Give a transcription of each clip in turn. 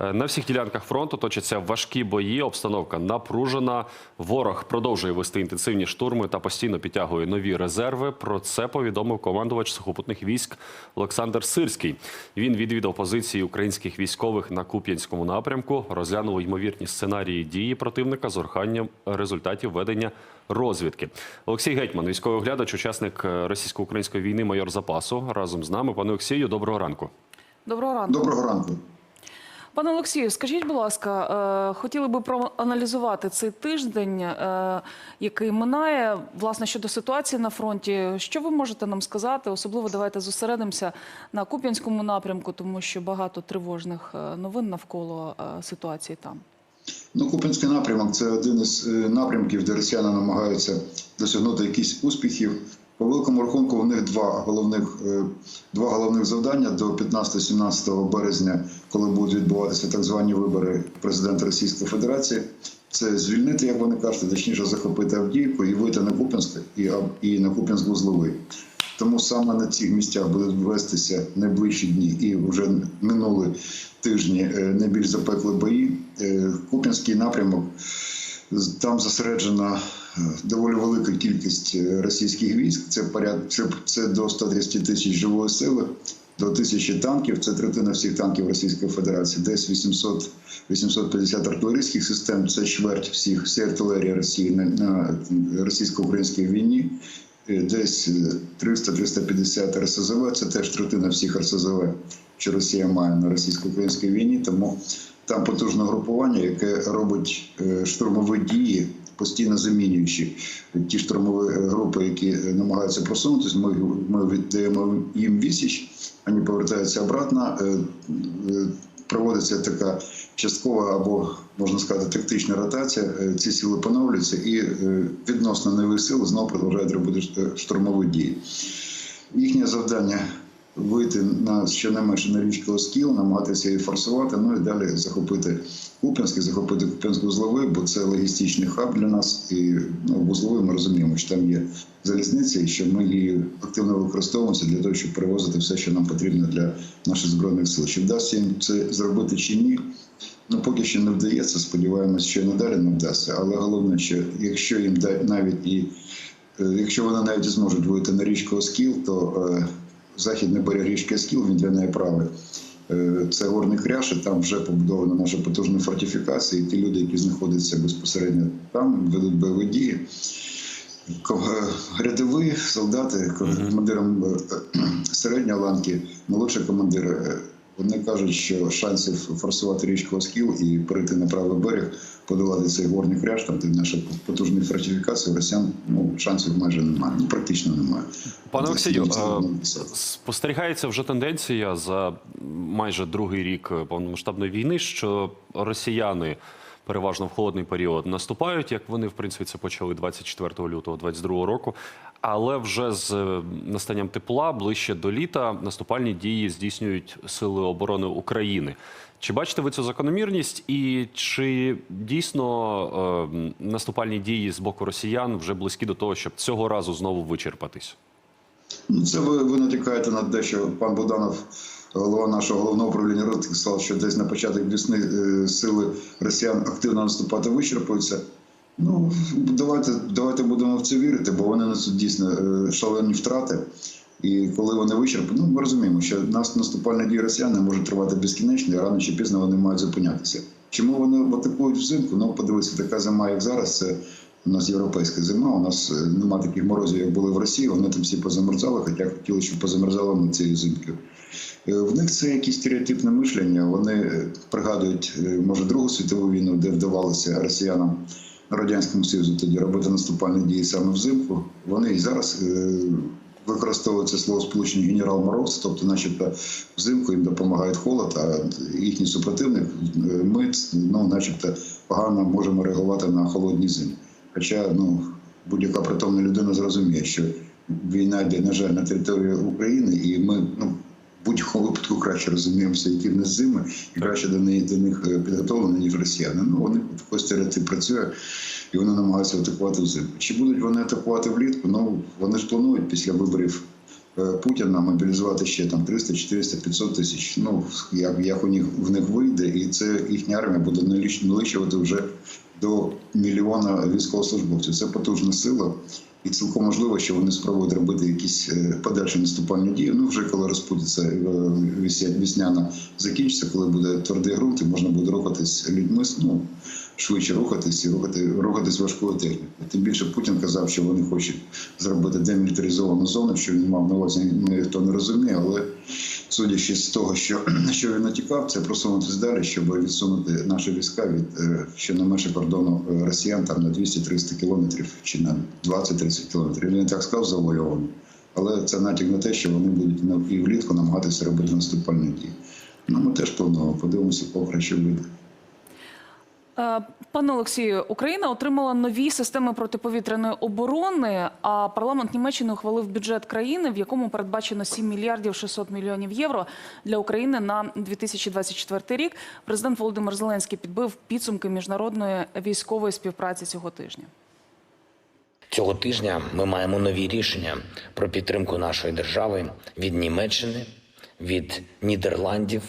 Е, На всіх ділянках фронту точаться важкі бої. Обстановка напружена. Ворог продовжує вести інтенсивні штурми та постійно підтягує нові резерви. Про це повідомив командувач сухопутних військ Олександр Сирський. Він відвідав позиції українських військових на Куп'янському напрямку, розглянув ймовірні сценарії дії противника з ураханням результатів ведення розвідки. Олексій Гетьман, військовий оглядач, учасник е, російсько-української війни, майор запасу. Разом з нами. Пане Олексію, доброго ранку. Доброго ранку. Доброго ранку. Пане Олексію, скажіть, будь ласка, е, хотіли би проаналізувати цей тиждень, е, який минає, власне, щодо ситуації на фронті. Що ви можете нам сказати? Особливо давайте зосередимося на Куп'янському напрямку, тому що багато тривожних е, новин навколо ситуації там. Ну, Купинський напрямок це один із напрямків, де росіяни намагаються досягнути якісь успіхів. По великому рахунку у них два головних е, два головних завдання до 15-17 березня, коли будуть відбуватися так звані вибори президента Російської Федерації. Це звільнити, як вони кажуть, точніше захопити Авдіївку і вийти на Куп'янськ і, і на Куп'янськ-Вузловий. Тому саме на цих місцях будуть вестися найближчі дні і вже минули тижні е, найбільш запекли бої. Е, Куп'янський напрямок там зосереджена е, доволі велика кількість е, російських військ. Це поряд це, це до 130 тисяч живої сили, до тисячі танків. Це третина всіх танків Російської Федерації. Десь 800 850 артилерійських систем. Це чверть всіх всієї артилерії Росії на, на російсько-українській війні. Е, Десь е, 300-350 РСЗВ, це теж третина всіх РСЗВ, що Росія має на російсько-українській війні. Тому там потужне групування, яке робить е, штурмові дії, постійно замінюючи ті штурмові групи, які намагаються просунутися. Ми, ми віддаємо їм відсіч, вони повертаються обратно. Е, е, Проводиться така часткова або можна сказати тактична ротація. Ці сили поновлюються і відносно нові сили знову продовжують робити штурмові дії. Їхнє завдання вийти на щонайменше на річку Оскіл, намагатися її форсувати, ну і далі захопити Куп'янськ, і захопити Куп'янськ вузловий, бо це логістичний хаб для нас. І ну, вузловий ми розуміємо, що там є залізниця, і що ми її активно використовуємося для того, щоб перевозити все, що нам потрібно для наших збройних сил. Чи вдасться їм це зробити чи ні? Ну, поки що не вдається. Сподіваємось, що надалі не вдасться. Але головне, що якщо їм навіть і Е, Якщо вони навіть зможуть вийти на річку Оскіл, то е, західний берег річки Скіл, він для неї правий. Е, Це горний кряж, і там вже побудована наша потужна фортифікація. І ті люди, які знаходяться безпосередньо там, ведуть бойові дії. Е, Рядові солдати, командирам е, середньої ланки, молодші командири, вони кажуть, що шансів форсувати річку Оскіл і перейти на правий берег, подолати цей горний кряж, там де наша потужна фортифікація, росіян ну, шансів майже немає, ну практично немає. Пане Олексію, е, спостерігається вже тенденція за майже другий рік повномасштабної війни, що росіяни переважно в холодний період наступають, як вони в принципі це почали 24 лютого 22 року. Але вже з е, настанням тепла ближче до літа наступальні дії здійснюють сили оборони України. Чи бачите ви цю закономірність, і чи дійсно е, наступальні дії з боку росіян вже близькі до того, щоб цього разу знову вичерпатись? Ну, це ви, ви натякаєте на те, що пан Буданов, голова нашого головного управління розвитку, сказав, що десь на початок весни е, сили росіян активно наступати вичерпуються. Ну, давайте, давайте будемо в це вірити, бо вони несуть дійсно е, шалені втрати. І коли вони вичерпають, ну ми розуміємо, що нас наступальні дії росіян не можуть тривати безкінечно, і рано чи пізно вони мають зупинятися. Чому вони атакують взимку? Ну, подивіться, така зима, як зараз, це у нас європейська зима. У нас е, нема таких морозів, як були в Росії. Вони там всі позамерзали, хоча хотіли, щоб позамерзали ми цією зимкою. Е, В них це якесь стереотипне мишлення. Вони пригадують, може, Другу світову війну, де вдавалося росіянам Радянському Союзу тоді робити наступальні дії саме взимку. Вони і зараз е, використовують це слово сполучення генерал Мороз, тобто, начебто, взимку їм допомагає холод, а їхній супротивник е, ми, ну, начебто, погано можемо реагувати на холодні зими. Хоча ну, будь-яка притомна людина зрозуміє, що війна йде, на жаль, на території України, і ми ну, будь-якому випадку краще розуміємося, які в нас зими, і краще до, неї, до них е, підготовлені, ніж росіяни. Ну, вони такий стереотип працює, і вони намагаються атакувати взимку. Чи будуть вони атакувати влітку? Ну, вони ж планують після виборів е, Путіна мобілізувати ще там 300, 400, 500 тисяч. Ну як, як у них в них вийде, і це їхня армія буде наліч- налічувати вже до мільйона військовослужбовців. Це потужна сила. І цілком можливо, що вони спробують робити якісь е, подальші наступальні дії. Ну вже коли розпудеться е, весняна закінчиться, коли буде твердий ґрунт, і можна буде рухатись людьми, ну швидше рухатись і рухати рухатись важкою технікою. Тим більше Путін казав, що вони хочуть зробити демілітаризовану зону, що він мав на увазі, ніхто не розуміє, але судячи з того, що, що він натікав, це просунутися далі, щоб відсунути наші війська від е, щонайменше кордону е, росіян там на 200-300 кілометрів чи на 20-30 кілометрів. Він так сказав завойовано. Але це натяк на те, що вони будуть і влітку намагатися робити наступальні дії. Ну, ми теж плануємо, подивимося, попри що вийде. Е, Пане Олексію, Україна отримала нові системи протиповітряної оборони. А парламент Німеччини ухвалив бюджет країни, в якому передбачено 7 мільярдів 600 мільйонів євро для України на 2024 рік. Президент Володимир Зеленський підбив підсумки міжнародної військової співпраці цього тижня. Цього тижня ми маємо нові рішення про підтримку нашої держави від Німеччини, від Нідерландів,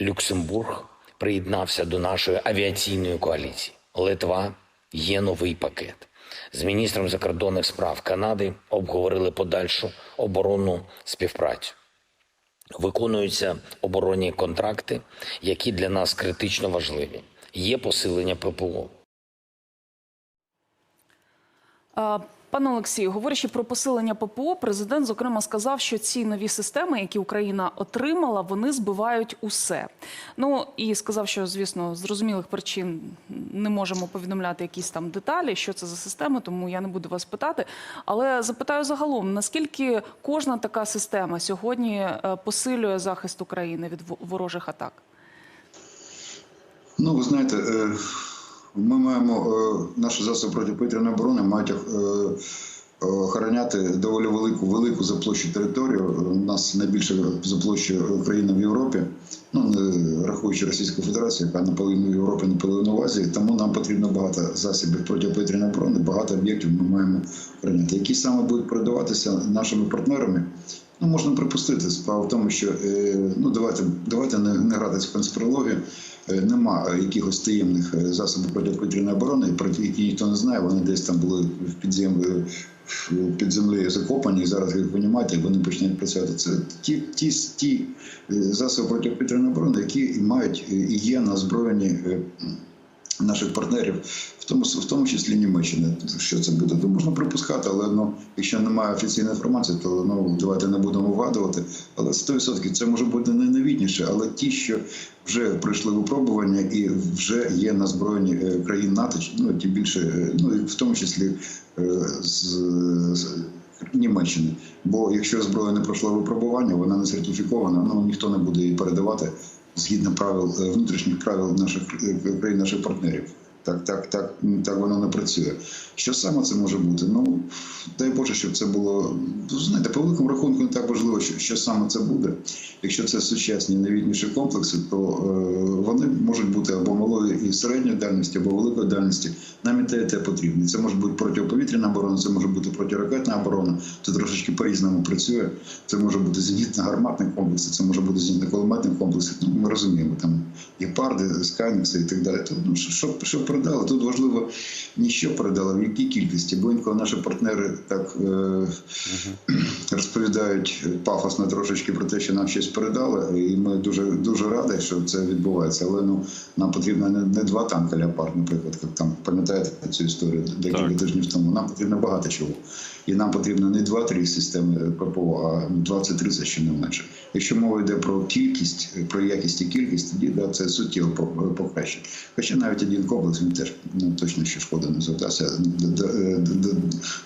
Люксембург приєднався до нашої авіаційної коаліції. Литва є новий пакет. З міністром закордонних справ Канади обговорили подальшу оборонну співпрацю. Виконуються оборонні контракти, які для нас критично важливі. Є посилення ППО. Пане Олексію, говорячи про посилення ППО, президент зокрема сказав, що ці нові системи, які Україна отримала, вони збивають усе. Ну і сказав, що звісно зрозумілих причин не можемо повідомляти якісь там деталі, що це за системи, тому я не буду вас питати. Але запитаю загалом, наскільки кожна така система сьогодні е, посилює захист України від ворожих атак? Ну, ви знаєте, е, ми маємо е, наші засоби протиповітряної оборони мають е, охороняти доволі велику велику за площу територію. У нас найбільша за площу країна в Європі, ну не рахуючи Російську Федерацію, яка наполовину в Європі, наполовину в Азії. Тому нам потрібно багато засобів протиповітряної оборони, багато об'єктів ми маємо охороняти. Які саме будуть передаватися нашими партнерами? Ну, можна припустити. Справа в тому, що е, ну давайте давайте не, не гратися в конспірологію. Е, Нема якихось таємних е, засобів протиповітряної оборони, про які ніхто не знає. Вони десь там були в підземлі під землею закопані, і зараз їх винімати, вони почнуть працювати. Це ті, ті, ті засоби протиповітряної оборони, які мають і є на озброєнні е, наших партнерів, в тому, в тому числі Німеччини. Що це буде? То можна припускати, але ну, якщо немає офіційної інформації, то ну давайте не будемо вгадувати. Але 100% це може бути не новітніше, але ті, що вже пройшли випробування і вже є на збройні е, країн НАТО, ну ті більше, е, ну в тому числі е, з Німеччини, бо якщо зброя не пройшла випробування, вона не сертифікована, ну ніхто не буде її передавати згідно правил е, внутрішніх правил наших е, країн, наших партнерів. Так, так, так, так воно не працює. Що саме це може бути? Ну дай Боже, щоб це було. ну, Знаєте, по великому рахунку не так важливо, що, що саме це буде. Якщо це сучасні новітніші комплекси, то е, вони можуть бути або малої і середньої дальності, або великої дальності. Нам і те, і те потрібно. Це може бути протиповітряна оборона, це може бути протиракетна оборона. Це трошечки по-різному працює. Це може бути зенітно-гарматний комплекс, це може бути зенітно-кулеметний комплекс. Ну, ми розуміємо, там гепарди, скайникси і так далі. То, ну, що, що, що передали? Тут важливо не що передали, в якій кількості. Бо інколи наші партнери так е, розповідають пафосно трошечки про те, що нам щось передали, і ми дуже дуже раді, що це відбувається. Але ну нам потрібно не, не два танки Леопард, наприклад, як там пам'ятаєте цю історію декілька тижнів тому. Нам потрібно багато чого. І нам потрібно не 2-3 системи ППО, а 20-30 ще не менше. Якщо мова йде про кількість, про якість і кількість, тоді да, це суттєво по- покращить. Хоча навіть один комплекс він теж ну, точно ще шкода не завдасться, д-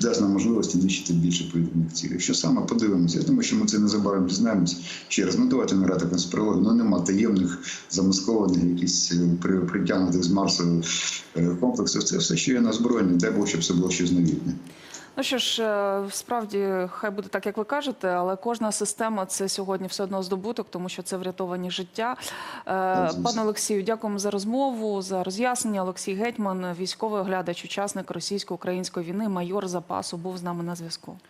дасть нам можливості нищити більше повітряних цілей. Що саме подивимося? Я думаю, що ми це незабаром дізнаємося. Ще раз, ну давайте не грати конспірологію, ну нема таємних, замаскованих, якісь е, притягнутих з Марсу е, комплексів. Це все, що є на збройні. Дай Бог, щоб це було щось новітне. Ну що ж, е, справді, хай буде так, як ви кажете, але кожна система це сьогодні все одно здобуток, тому що це врятовані життя. Е. Пане Олексію, дякуємо за розмову, за роз'яснення. Олексій Гетьман, військовий оглядач, учасник російсько-української війни, майор запасу, був з нами на зв'язку.